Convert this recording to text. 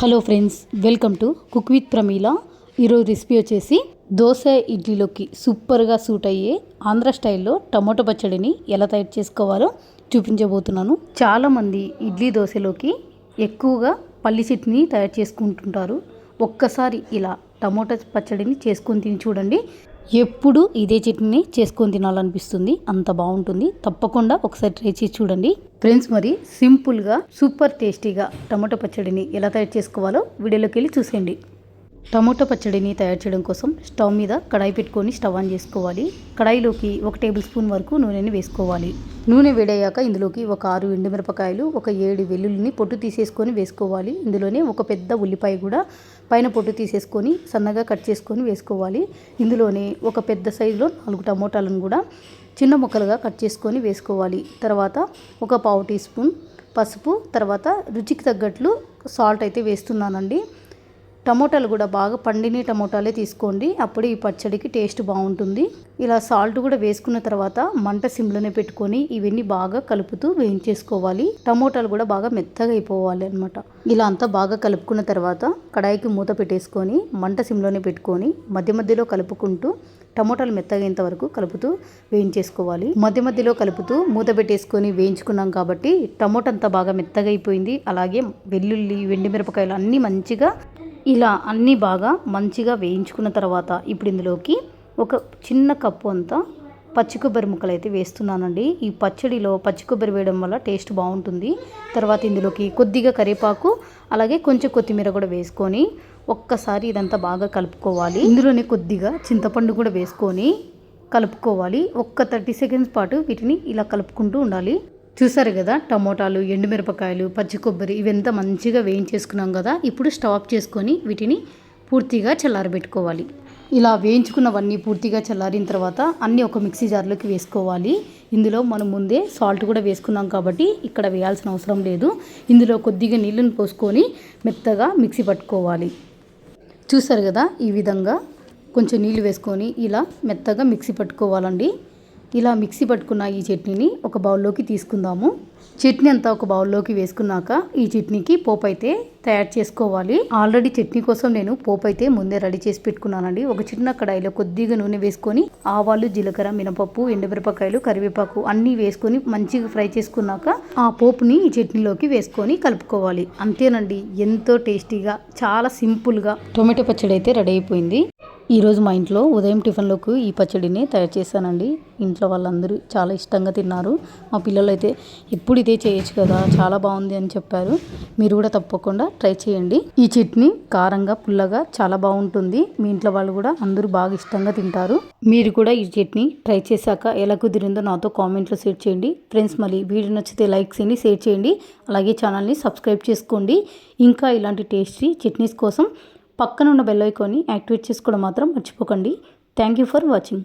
Hello friends welcome to cook with Pramila. ఈరోజు recipe వచ్చేసి దోశ ఇడ్లీలోకి సూపర్గా సూట్ అయ్యే ఆంధ్ర స్టైల్లో టమోటో పచ్చడిని ఎలా తయారు చేసుకోవాలో చూపించబోతున్నాను. చాలామంది ఇడ్లీ దోశలోకి ఎక్కువగా పల్లి చట్నీ తయారు చేసుకుంటుంటారు. ఒక్కసారి ఇలా టమోటా పచ్చడిని చేసుకొని తిని చూడండి. ఎప్పుడు ఇదే చట్నీ చేసుకొని తినాలనిపిస్తుంది. అంత బాగుంటుంది. తప్పకుండా ఒకసారి ట్రై చేసి చూడండి. ఫ్రెండ్స్ మరి సింపుల్గా సూపర్ టేస్టీగా టమాటో పచ్చడిని ఎలా తయారు చేసుకోవాలో వీడియోలోకి వెళ్ళి చూసేయండి. టమోటా పచ్చడిని తయారు చేయడం కోసం స్టవ్ మీద కడాయి పెట్టుకొని స్టవ్ ఆన్ చేసుకోవాలి. కడాయిలోకి ఒక టేబుల్ స్పూన్ వరకు నూనెని వేసుకోవాలి. నూనె వేడయ్యాక ఇందులోకి ఒక ఆరు ఎండుమిరపకాయలు ఒక ఏడు వెల్లుల్లిని పొట్టు తీసేసుకొని వేసుకోవాలి. ఇందులోనే ఒక పెద్ద ఉల్లిపాయ కూడా పైన పొట్టు తీసేసుకొని సన్నగా కట్ చేసుకొని వేసుకోవాలి. ఇందులోనే ఒక పెద్ద సైజులో నాలుగు టమోటాలను కూడా చిన్న ముక్కలుగా కట్ చేసుకొని వేసుకోవాలి. తర్వాత ఒక పావు టీ స్పూన్ పసుపు తర్వాత రుచికి తగ్గట్లు సాల్ట్ అయితే వేస్తున్నానండి. టమోటాలు కూడా బాగా పండిన టమోటాలే తీసుకోండి. అప్పుడు ఈ పచ్చడికి టేస్ట్ బాగుంటుంది. ఇలా సాల్ట్ కూడా వేసుకున్న తర్వాత మంట సిమ్లోనే పెట్టుకొని ఇవన్నీ బాగా కలుపుతూ వేయించేసుకోవాలి. టమోటాలు కూడా బాగా మెత్తగా అయిపోవాలి అనమాట ఇలా అంతా బాగా కలుపుకున్న తర్వాత కడాయికి మూత పెట్టేసుకొని మంట సిమ్లోనే పెట్టుకొని మధ్య మధ్యలో కలుపుకుంటూ టమోటాలు మెత్తగైనంత వరకు కలుపుతూ వేయించేసుకోవాలి. మధ్య మధ్యలో కలుపుతూ మూత పెట్టేసుకొని వేయించుకున్నాం కాబట్టి టమోటా అంతా బాగా మెత్తగా అయిపోయింది. అలాగే వెల్లుల్లి వెండి మిరపకాయలు అన్నీ మంచిగా ఇలా అన్నీ బాగా మంచిగా వేయించుకున్న తర్వాత ఇప్పుడు ఇందులోకి ఒక చిన్న కప్పు అంతా పచ్చి కొబ్బరి ముక్కలు అయితే వేస్తున్నానండి. ఈ పచ్చడిలో పచ్చి కొబ్బరి వేయడం వల్ల టేస్ట్ బాగుంటుంది. తర్వాత ఇందులోకి కొద్దిగా కరివేపాకు అలాగే కొంచెం కొత్తిమీర కూడా వేసుకొని ఒక్కసారి ఇదంతా బాగా కలుపుకోవాలి. ఇందులోనే కొద్దిగా చింతపండు కూడా వేసుకొని కలుపుకోవాలి. ఒక్క థర్టీ సెకండ్స్ పాటు వీటిని ఇలా కలుపుకుంటూ ఉండాలి. చూసారు కదా? టమోటాలు ఎండుమిరపకాయలు పచ్చి కొబ్బరి ఇవంతా మంచిగా వేయించేసుకున్నాం కదా? ఇప్పుడు స్టవ్ చేసుకొని వీటిని పూర్తిగా చల్లారబెట్టుకోవాలి. ఇలా వేయించుకున్నవన్నీ పూర్తిగా చల్లారిన తర్వాత అన్నీ ఒక మిక్సీ జార్లోకి వేసుకోవాలి. ఇందులో మనం ముందే సాల్ట్ కూడా వేసుకున్నాం కాబట్టి ఇక్కడ వేయాల్సిన అవసరం లేదు. ఇందులో కొద్దిగా నీళ్ళను పోసుకొని మెత్తగా మిక్సీ పట్టుకోవాలి. చూసారు కదా? ఈ విధంగా కొంచెం నీళ్ళు వేసుకొని ఇలా మెత్తగా మిక్సీ పట్టుకోవాలండి. ఇలా మిక్సీ పట్టుకున్న ఈ చట్నీని ఒక బౌల్లోకి తీసుకుందాము. చట్నీ అంతా ఒక బౌల్లోకి వేసుకున్నాక ఈ చట్నీకి పోపు అయితే తయారు చేసుకోవాలి. ఆల్రెడీ చట్నీ కోసం నేను పోపు అయితే ముందే రెడీ చేసి పెట్టుకున్నానండి. ఒక చిన్న కడాయిలో కొద్దిగా నూనె వేసుకొని ఆవాలు జీలకర్ర మినపప్పు ఎండుమిరపకాయలు కరివేపాకు అన్నీ వేసుకొని మంచిగా ఫ్రై చేసుకున్నాక ఆ పోపుని ఈ చట్నీలోకి వేసుకొని కలుపుకోవాలి. అంతేనండి ఎంతో టేస్టీగా చాలా సింపుల్గా టొమాటో పచ్చడి అయితే రెడీ అయిపోయింది. ఈరోజు మా ఇంట్లో ఉదయం టిఫిన్లోకి ఈ పచ్చడిని తయారు చేశానండి. ఇంట్లో వాళ్ళందరూ చాలా ఇష్టంగా తిన్నారు. మా పిల్లలు అయితే ఎప్పుడు ఇదే చేయొచ్చు కదా చాలా బాగుంది అని చెప్పారు. మీరు కూడా తప్పకుండా ట్రై చేయండి. ఈ చట్నీ కారంగా పుల్లగా చాలా బాగుంటుంది. మీ ఇంట్లో వాళ్ళు కూడా అందరూ బాగా ఇష్టంగా తింటారు. మీరు కూడా ఈ చట్నీ ట్రై చేశాక ఎలా కుదిరిందో నాతో కామెంట్లో షేర్ చేయండి. ఫ్రెండ్స్ మళ్ళీ వీడియో నచ్చితే లైక్ చేయండి షేర్ చేయండి. అలాగే ఛానల్ని సబ్స్క్రైబ్ చేసుకోండి. ఇంకా ఇలాంటి టేస్టీ చట్నీస్ కోసం పక్కన ఉన్న బెల్ ఐకాన్ని యాక్టివేట్ చేసుకోవడం మాత్రం మర్చిపోకండి. Thank you for watching